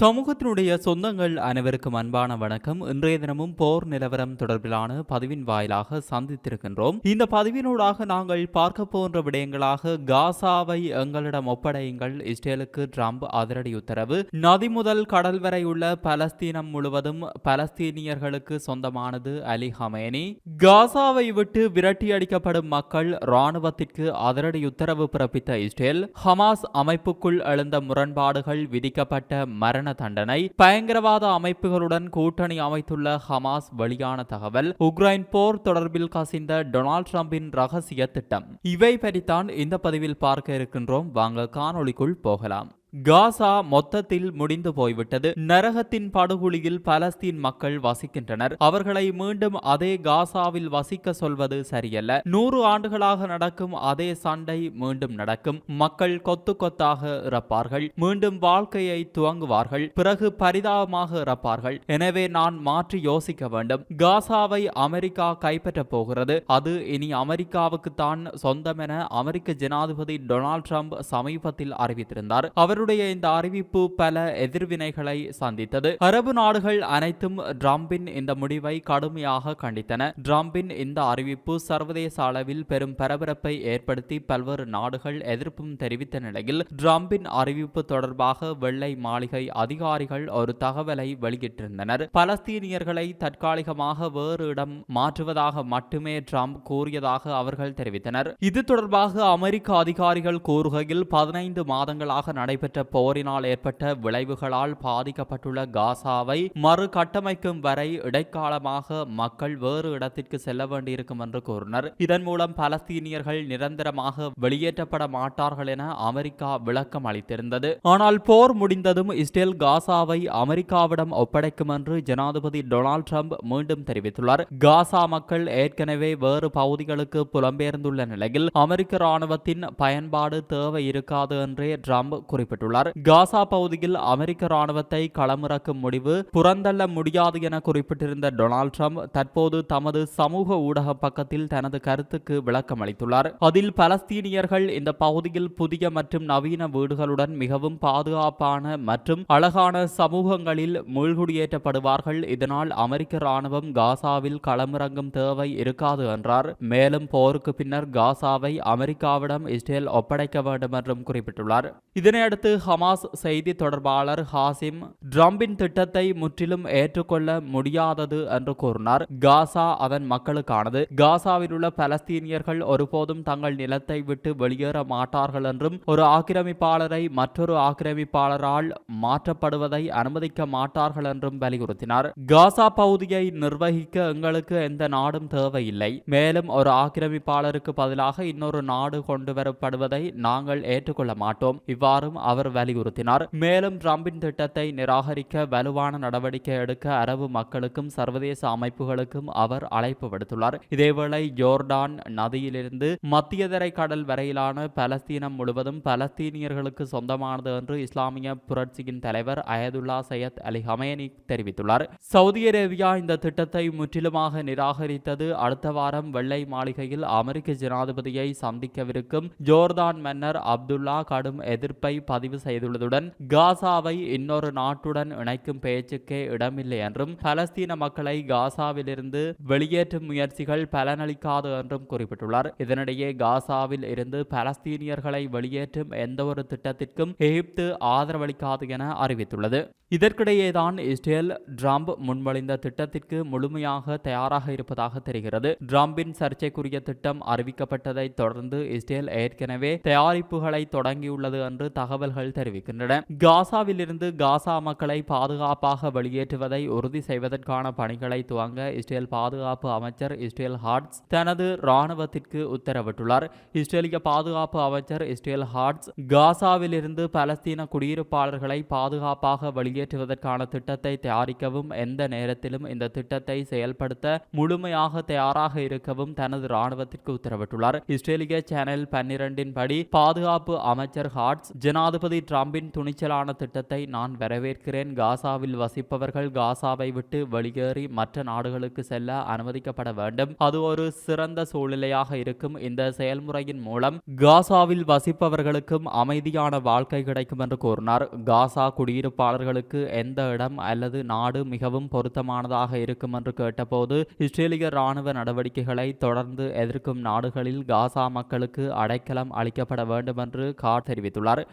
சமூகத்தினுடைய சொந்தங்கள் அனைவருக்கும் அன்பான வணக்கம். இன்றைய தினமும் போர் நிலவரம் தொடர்பிலான பதிவின் வாயிலாக சந்தித்திருக்கின்றோம். இந்த பதிவினூடாக நாங்கள் பார்க்க போன்ற விடயங்களாக காசாவை எங்களிடம் ஒப்படையுங்கள். இஸ்ரேலுக்கு ட்ரம்ப் அதிரடி உத்தரவு. நதி முதல் கடல் வரை உள்ள பலஸ்தீனம் முழுவதும் பலஸ்தீனியர்களுக்கு சொந்தமானது அலி ஹமேனி. காசாவை விட்டு விரட்டி அடிக்கப்படும் மக்கள் ராணுவத்திற்கு அதிரடி உத்தரவு பிறப்பித்த இஸ்ரேல். ஹமாஸ் அமைப்புக்குள் எழுந்த முரண்பாடுகள் விதிக்கப்பட்ட மரண தண்டனை. பயங்கரவாத அமைப்புகளுடன் கூட்டணி அமைத்துள்ள ஹமாஸ் வெளியான தகவல் உக்ரைன் போர் தொடர்பில் கசிந்த டொனால்ட் ட்ரம்பின் ரகசிய திட்டம். இவை பற்றித்தான் இந்த பதிவில் பார்க்க இருக்கின்றோம். வாங்க காணொளிக்குள் போகலாம். காசா மொத்தத்தில் முடிந்து போய்விட்டது. நரகத்தின் படுகொலியில் பலஸ்தீன் மக்கள் வசிக்கின்றனர். அவர்களை மீண்டும் அதே காசாவில் வசிக்க சொல்வது சரியல்ல. நூறு ஆண்டுகளாக நடக்கும் அதே சண்டை மீண்டும் நடக்கும். மக்கள் கொத்து கொத்தாக இறப்பார்கள். மீண்டும் வாழ்க்கையை துவங்குவார்கள். பிறகு பரிதாபமாக இறப்பார்கள். எனவே நான் மாற்றி யோசிக்க வேண்டும். காசாவை அமெரிக்கா கைப்பற்றப் போகிறது. அது இனி அமெரிக்காவுக்கு தான் சொந்தம் என அமெரிக்க ஜனாதிபதி டொனால்ட் ட்ரம்ப் சமீபத்தில் அறிவித்திருந்தார். அவருடைய இந்த அறிவிப்பு பல எதிர்வினைகளை சந்தித்தது. அரபு நாடுகள் அனைத்தும் ட்ரம்பின் இந்த முடிவை கடுமையாக கண்டித்தன. ட்ரம்பின் இந்த அறிவிப்பு சர்வதேச அளவில் பெரும் பரபரப்பை ஏற்படுத்தி பல்வேறு நாடுகள் எதிர்ப்பும் தெரிவித்த நிலையில் ட்ரம்பின் அறிவிப்பு தொடர்பாக வெள்ளை மாளிகை அதிகாரிகள் ஒரு தகவலை வெளியிட்டிருந்தனர். பலஸ்தீனியர்களை தற்காலிகமாக வேறு இடம் மாற்றுவதாக மட்டுமே ட்ரம்ப் கூறியதாக அவர்கள் தெரிவித்தனர். இது தொடர்பாக அமெரிக்க அதிகாரிகள் கூறுகையில் பதினைந்து மாதங்களாக நடைபெற்ற போரினால் ஏற்பட்ட விளைவுகளால் பாதிக்கப்பட்டுள்ள காசாவை மறு கட்டமைக்கும் வரை இடைக்காலமாக மக்கள் வேறு இடத்திற்கு செல்ல வேண்டியிருக்கும் என்று கூறினர். இதன் மூலம் பலஸ்தீனியர்கள் நிரந்தரமாக வெளியேற்றப்பட மாட்டார்கள் என அமெரிக்கா விளக்கம் அளித்திருந்தது. ஆனால் போர் முடிந்ததும் இஸ்ரேல் காசாவை அமெரிக்காவிடம் ஒப்படைக்கும் என்று ஜனாதிபதி டொனால்ட் ட்ரம்ப் மீண்டும் தெரிவித்துள்ளார். காசா மக்கள் ஏற்கனவே வேறு பகுதிகளுக்கு புலம்பெயர்ந்துள்ள நிலையில் அமெரிக்க ராணுவத்தின் பயன்பாடு தேவை இருக்காது என்றே ட்ரம்ப் குறிப்பிட்டுள்ளார். காசா பகுதியில் அமெரிக்க ராணுவத்தை களமிறக்கும் முடிவு புறந்தள்ள முடியாது என குறிப்பிட்டிருந்த டொனால்ட் ட்ரம்ப் தற்போது தமது சமூக ஊடக பக்கத்தில் தனது கருத்துக்கு விளக்கம் அளித்துள்ளார். அதில் பலஸ்தீனியர்கள் இந்த பகுதியில் புதிய மற்றும் நவீன வீடுகளுடன் மிகவும் பாதுகாப்பான மற்றும் அழகான சமூகங்களில் மூழ்குடியேற்றப்படுவார்கள். இதனால் அமெரிக்க ராணுவம் காசாவில் களமிறங்கும் தேவை இருக்காது என்றார். மேலும் போருக்கு பின்னர் காசாவை அமெரிக்காவிடம் இஸ்ரேல் ஒப்படைக்க வேண்டும் என்றும் குறிப்பிட்டுள்ளார். இதனையடுத்து ஹமாஸ் செய்தி தொடர்பாளர் ஹாசிம் டிரம்பின் திட்டத்தை முற்றிலும் ஏற்றுக்கொள்ள முடியாதது என்று கூறினார். காசா அதன் மக்களுக்கானது. காசாவில் உள்ள பலஸ்தீனியர்கள் ஒருபோதும் தங்கள் நிலத்தை விட்டு வெளியேற மாட்டார்கள் என்றும் ஒரு ஆக்கிரமிப்பாளரை மற்றொரு ஆக்கிரமிப்பாளரால் மாற்றப்படுவதை அனுமதிக்க மாட்டார்கள் என்றும் வலியுறுத்தினார். காசா பகுதியை நிர்வகிக்க எங்களுக்கு எந்த நாடும் தேவையில்லை. மேலும் ஒரு ஆக்கிரமிப்பாளருக்கு பதிலாக இன்னொரு நாடு கொண்டு வரப்படுவதை நாங்கள் ஏற்றுக்கொள்ள மாட்டோம். இவ்வாறும் அவர் அவர் வலியுறுத்தினார். மேலும் டிரம்பின் திட்டத்தை நிராகரிக்க வலுவான நடவடிக்கை எடுக்க அரபு மக்களுக்கும் சர்வதேச அமைப்புகளுக்கும் அவர் அழைப்பு விடுத்துள்ளார். இதேவேளை ஜோர்டான் நதியிலிருந்து மத்தியதரை கடல் வரையிலான பலஸ்தீனம் முழுவதும் பலஸ்தீனியர்களுக்கு சொந்தமானது என்று இஸ்லாமிய புரட்சியின் தலைவர் அயதுல்லா சையத் அலி ஹமேனி தெரிவித்துள்ளார். சவுதி அரேபியா இந்த திட்டத்தை முற்றிலுமாக நிராகரித்தது. அடுத்த வாரம் வெள்ளை மாளிகையில் அமெரிக்க ஜனாதிபதியை சந்திக்கவிருக்கும் ஜோர்தான் மன்னர் அப்துல்லா கடும் எதிர்ப்பை பதிவு செய்துள்ளதுடன் காசாவை இன்னொரு நாட்டுடன் இணைக்கும் பேச்சுக்கே இடமில்லை என்றும் பலஸ்தீன மக்களை காசாவிலிருந்து வெளியேற்றும் முயற்சிகள் பலனளிக்காது என்றும் குறிப்பிட்டுள்ளார். இதனிடையே காசாவில் இருந்து பலஸ்தீனியர்களை வெளியேற்றும் எந்தவொரு திட்டத்திற்கும் எகிப்து ஆதரவளிக்காது என அறிவித்துள்ளது. இதற்கிடையேதான் இஸ்ரேல் ட்ரம்ப் முன்மொழிந்த திட்டத்திற்கு முழுமையாக தயாராக இருப்பதாக தெரிகிறது. டிரம்பின் சர்ச்சைக்குரிய திட்டம் அறிவிக்கப்பட்டதை தொடர்ந்து இஸ்ரேல் ஏற்கனவே தயாரிப்புகளை தொடங்கியுள்ளது என்று தகவல்கள் தெரிவிக்கின்றன. காசாவிலிருந்து காசா மக்களை பாதுகாப்பாக வெளியேற்றுவதை உறுதி செய்வதற்கான பணிகளை துவங்க இஸ்ரேல் பாதுகாப்பு அமைச்சர் இஸ்ரேல் ஹார்ட்ஸ் தனது ராணுவத்திற்கு உத்தரவிட்டுள்ளார். இஸ்ரேலிய பாதுகாப்பு அமைச்சர் இஸ்ரேல் ஹார்ட்ஸ் காசாவிலிருந்து பலஸ்தீன குடியிருப்பாளர்களை பாதுகாப்பாக வெளியேற்றுவதற்கான திட்டத்தை தயாரிக்கவும் எந்த நேரத்திலும் இந்த திட்டத்தை செயல்படுத்த முழுமையாக தயாராக இருக்கவும் தனது ராணுவத்திற்கு உத்தரவிட்டுள்ளார். இஸ்ரேலிய சேனல் பன்னிரண்டின் படி பாதுகாப்பு அமைச்சர் ஹார்ட்ஸ் ஜனாதிபதி ஜனாதிபதி டிரம்பின் துணிச்சலான திட்டத்தை நான் வரவேற்கிறேன். காசாவில் வசிப்பவர்கள் காசாவை விட்டு வெளியேறி மற்ற நாடுகளுக்கு செல்ல அனுமதிக்கப்பட வேண்டும். அது ஒரு சிறந்த சூழ்நிலையாக இருக்கும். இந்த செயல்முறையின் மூலம் காசாவில் வசிப்பவர்களுக்கும் அமைதியான வாழ்க்கை கிடைக்கும் என்று கூறினார். காசா குடியிருப்பாளர்களுக்கு எந்த இடம் அல்லது நாடு மிகவும் பொருத்தமானதாக இருக்கும் என்று கேட்டபோது இஸ்ரேலிய ராணுவ நடவடிக்கைகளை தொடர்ந்து எதிர்க்கும் நாடுகளில் காசா மக்களுக்கு அடைக்கலம் அளிக்கப்பட வேண்டும் என்று கார் தெரிவித்துள்ளார்.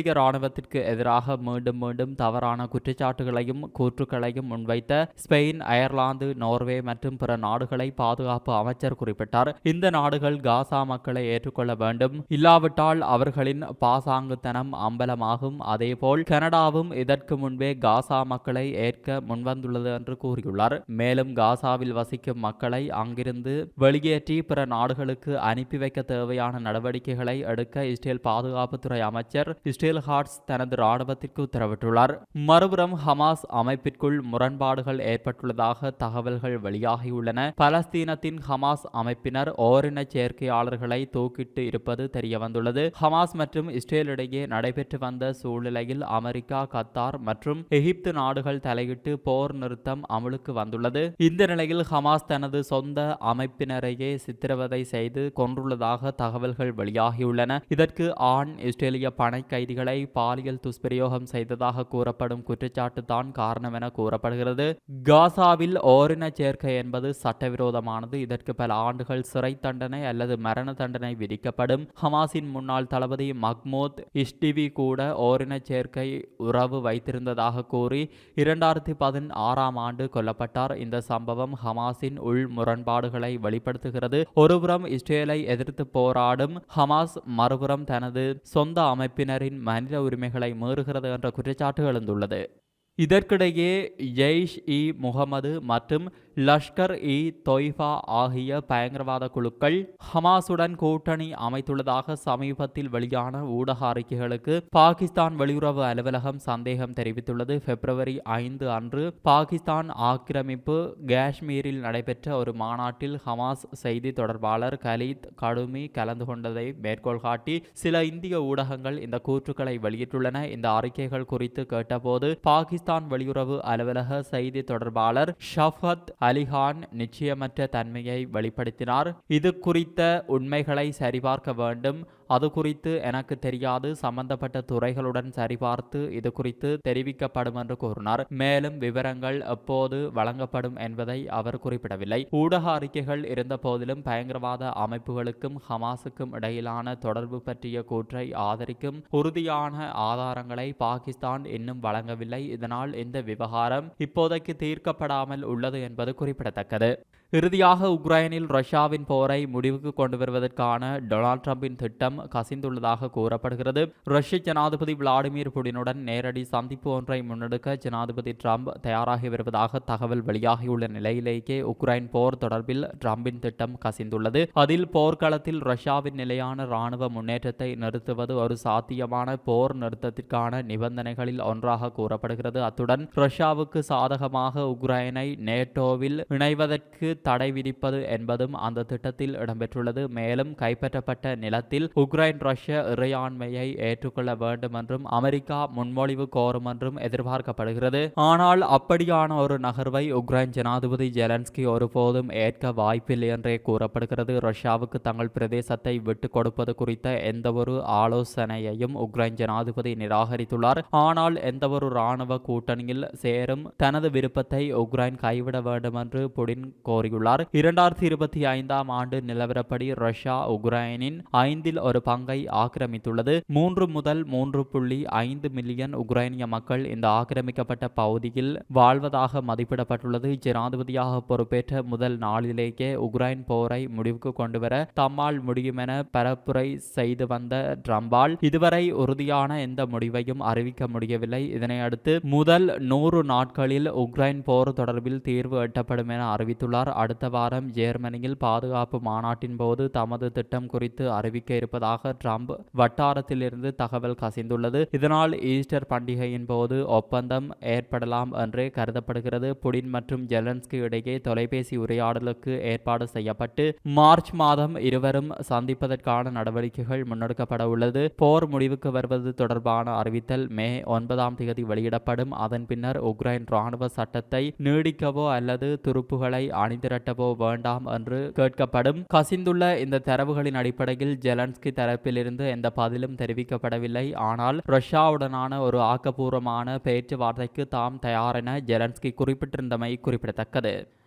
இஸ்ரேலிய ராணுவத்திற்கு எதிராக மீண்டும் மீண்டும் தவறான குற்றச்சாட்டுகளையும் கூற்றுக்களையும் முன்வைத்த ஸ்பெயின் அயர்லாந்து நோர்வே மற்றும் பிற நாடுகளை பாதுகாப்பு அமைச்சர் குறிப்பிட்டார். இந்த நாடுகள் காசா மக்களை ஏற்றுக்கொள்ள வேண்டும். இல்லாவிட்டால் அவர்களின் பாசாங்குத்தனம் அம்பலமாகும். அதேபோல் கனடாவும் இதற்கு முன்பே காசா மக்களை ஏற்க முன்வந்துள்ளது என்று கூறியுள்ளார். மேலும் காசாவில் வசிக்கும் மக்களை அங்கிருந்து வெளியேற்றி பிற நாடுகளுக்கு அனுப்பி வைக்க தேவையான நடவடிக்கைகளை எடுக்க இஸ்ரேல் பாதுகாப்புத்துறை அமைச்சர் இஸ்ரேல் ஹார்ட்ஸ் தனது ராணுவத்திற்கு உத்தரவிட்டுள்ளார். மறுபுறம் ஹமாஸ் அமைப்பிற்குள் முரண்பாடுகள் ஏற்பட்டுள்ளதாக தகவல்கள் வெளியாகியுள்ளன. பலஸ்தீனத்தின் ஹமாஸ் அமைப்பினர் ஓரின சேர்க்கையாளர்களை தூக்கிட்டு இருப்பது தெரியவந்துள்ளது. ஹமாஸ் மற்றும் இஸ்ரேலிடையே நடைபெற்று வந்த சூழ்நிலையில் அமெரிக்கா கத்தார் மற்றும் எகிப்து நாடுகள் தலையிட்டு போர் நிறுத்தம் அமலுக்கு வந்துள்ளது. இந்த நிலையில் ஹமாஸ் தனது சொந்த அமைப்பினரையே சித்திரவதை செய்து கொன்றுள்ளதாக தகவல்கள் வெளியாகியுள்ளன. இதற்கு ஆண் இஸ்ரேலிய பணை கைதிகள் பாலியல் துஷ்பிரயோகம் செய்ததாக கூறப்படும் குற்றச்சாட்டு தான் காரணம் என கூறப்படுகிறது. காசாவில் ஓரின சேர்க்கை என்பது சட்டவிரோதமானது. இதற்கு பல ஆண்டுகள் சிறை தண்டனை அல்லது மரண தண்டனை விதிக்கப்படும். ஹமாஸின் முன்னாள் தளபதி மஹ்மூத் இஷ்டிவி கூட ஓரின சேர்க்கை உறவு வைத்திருந்ததாக கூறி இரண்டாயிரத்தி பதினாறாம் ஆண்டு கொல்லப்பட்டார். இந்த சம்பவம் ஹமாஸின் உள் முரண்பாடுகளை வெளிப்படுத்துகிறது. ஒருபுறம் இஸ்ரேலை எதிர்த்து போராடும் ஹமாஸ் மறுபுறம் தனது சொந்த அமைப்பினரின் மனித உரிமைகளை மீறுகிறது என்ற குற்றச்சாட்டு எழுந்துள்ளது. இதற்கிடையே ஜெய்ஷ் இ முகமது மற்றும் லஷ்கர் இ தொய்பா ஆகிய பயங்கரவாத குழுக்கள் ஹமாசுடன் கூட்டணி அமைத்துள்ளதாக சமீபத்தில் வெளியான ஊடக அறிக்கைகளுக்கு பாகிஸ்தான் வெளியுறவு அலுவலகம் சந்தேகம் தெரிவித்துள்ளது. பிப்ரவரி ஐந்து அன்று பாகிஸ்தான் ஆக்கிரமிப்பு காஷ்மீரில் நடைபெற்ற ஒரு மாநாட்டில் ஹமாஸ் செய்தி தொடர்பாளர் கலீத் கடுமி கலந்து கொண்டதை மேற்கோள் காட்டி சில இந்திய ஊடகங்கள் இந்த கூற்றுக்களை வெளியிட்டுள்ளன. இந்த அறிக்கைகள் குறித்து கேட்டபோது பாகிஸ்தான் வெளியுறவு அலுவலக செய்தி தொடர்பாளர் ஷஃபத் அலிகான் நிச்சயமற்ற தன்மையை வெளிப்படுத்தினார். இது குறித்த உண்மைகளை சரிபார்க்க வேண்டும். அது குறித்து எனக்கு தெரியாது சம்பந்தப்பட்ட துறைகளுடன் சரிபார்த்து இது குறித்து தெரிவிக்கப்படும் என்று கூறினார். மேலும் விவரங்கள் எப்போது வழங்கப்படும் என்பதை அவர் குறிப்பிடவில்லை. ஊடக அறிக்கைகள் இருந்த போதிலும் பயங்கரவாத அமைப்புகளுக்கும் ஹமாஸுக்கும் இடையிலான தொடர்பு பற்றிய கூற்றை ஆதரிக்கும் உறுதியான ஆதாரங்களை பாகிஸ்தான் இன்னும் வழங்கவில்லை. இதனால் இந்த விவகாரம் இப்போதைக்கு தீர்க்கப்படாமல் உள்ளது என்பது குறிப்பிடத்தக்கது. இறுதியாக உக்ரைனில் ரஷ்யாவின் போரை முடிவுக்கு கொண்டு வருவதற்கான டொனால்ட் ட்ரம்பின் திட்டம் கசிந்துள்ளதாக கூறப்படுகிறது. ரஷ்ய ஜனாதிபதி விளாடிமிர் புடினுடன் நேரடி சந்திப்பு ஒன்றை முன்னெடுக்க ஜனாதிபதி ட்ரம்ப் தயாராகி வருவதாக தகவல் வெளியாகியுள்ள நிலையிலேயே உக்ரைன் போர் தொடர்பில் ட்ரம்பின் திட்டம் கசிந்துள்ளது. அதில் போர்க்களத்தில் ரஷ்யாவின் நிலையான ராணுவ முன்னேற்றத்தை நிறுத்துவது ஒரு சாத்தியமான போர் நிறுத்தத்திற்கான நிபந்தனைகளில் ஒன்றாக கூறப்படுகிறது. அத்துடன் ரஷ்யாவுக்கு சாதகமாக உக்ரைனை நேட்டோவில் இணைவதற்கு தடை விதிப்பது என்பதும் அந்த திட்டத்தில் இடம்பெற்றுள்ளது. மேலும் கைப்பற்றப்பட்ட நிலத்தில் உக்ரைன் ரஷ்ய இறையாண்மையை ஏற்றுக்கொள்ள வேண்டும் என்றும் அமெரிக்கா முன்மொழிவு கோரும் என்றும் எதிர்பார்க்கப்படுகிறது. ஆனால் அப்படியான ஒரு நகர்வை உக்ரைன் ஜனாதிபதி ஜெலன்ஸ்கி ஒருபோதும் ஏற்க வாய்ப்பில்லை என்றே கூறப்படுகிறது. ரஷ்யாவுக்கு தங்கள் பிரதேசத்தை விட்டுக் கொடுப்பது குறித்த எந்தவொரு ஆலோசனையையும் உக்ரைன் ஜனாதிபதி நிராகரித்துள்ளார். ஆனால் எந்தவொரு இராணுவ கூட்டணியில் சேரும் தனது விருப்பத்தை உக்ரைன் கைவிட வேண்டும் என்று புடின் கூறியுள்ளார் இரண்டாயிரத்தி இருபத்தி ஐந்தாம் ஆண்டு நிலவரப்படி ரஷ்யா உக்ரைனின் ஐந்தில் ஒரு பங்கை ஆக்கிரமித்துள்ளது. மூன்று முதல் மூன்று புள்ளி ஐந்து மில்லியன் உக்ரைனிய மக்கள் இந்த ஆக்கிரமிக்கப்பட்ட பகுதியில் வாழ்வதாக மதிப்பிடப்பட்டுள்ளது. ஜனாதிபதியாக பொறுப்பேற்ற முதல் நாளிலேயே உக்ரைன் போரை முடிவுக்கு கொண்டுவர தம்மால் முடியும் என பரப்புரை செய்து வந்த ட்ரம்பால் இதுவரை உறுதியான எந்த முடிவையும் அறிவிக்க முடியவில்லை. இதனை அடுத்து முதல் நூறு நாட்களில் உக்ரைன் போர் தொடர்பில் தீர்வு எட்டப்படும் என அறிவித்துள்ளார். அடுத்த வாரம் ஜெர்மனியில் பாதுகாப்பு மாநாட்டின் போது தமது திட்டம் குறித்து அறிவிக்க இருப்பதாக ட்ரம்ப் வட்டாரத்திலிருந்து தகவல் கசிந்துள்ளது. இதனால் ஈஸ்டர் பண்டிகையின் போது ஒப்பந்தம் ஏற்படலாம் என்றே கருதப்படுகிறது. புடின் மற்றும் ஜெலன்ஸ்கி இடையே தொலைபேசி உரையாடலுக்கு ஏற்பாடு செய்யப்பட்டு மார்ச் மாதம் இருவரும் சந்திப்பதற்கான நடவடிக்கைகள் முன்னெடுக்கப்பட உள்ளது. போர் முடிவுக்கு வருவது தொடர்பான அறிவித்தல் மே ஒன்பதாம் தேதி வெளியிடப்படும். அதன் பின்னர் உக்ரைன் ராணுவ சட்டத்தை நீடிக்கவோ அல்லது துருப்புகளை திரட்டவோ வேண்டாம் என்று கேட்கப்படும். கசிந்துள்ள இந்த தரவுகளின் அடிப்படையில் ஜெலன்ஸ்கி தரப்பிலிருந்து எந்த பதிலும் தெரிவிக்கப்படவில்லை. ஆனால் ரஷ்யாவுடனான ஒரு ஆக்கப்பூர்வமான பேச்சுவார்த்தைக்கு தாம் தயாரென ஜெலன்ஸ்கி குறிப்பிட்டிருந்தமை குறிப்பிடத்தக்கது.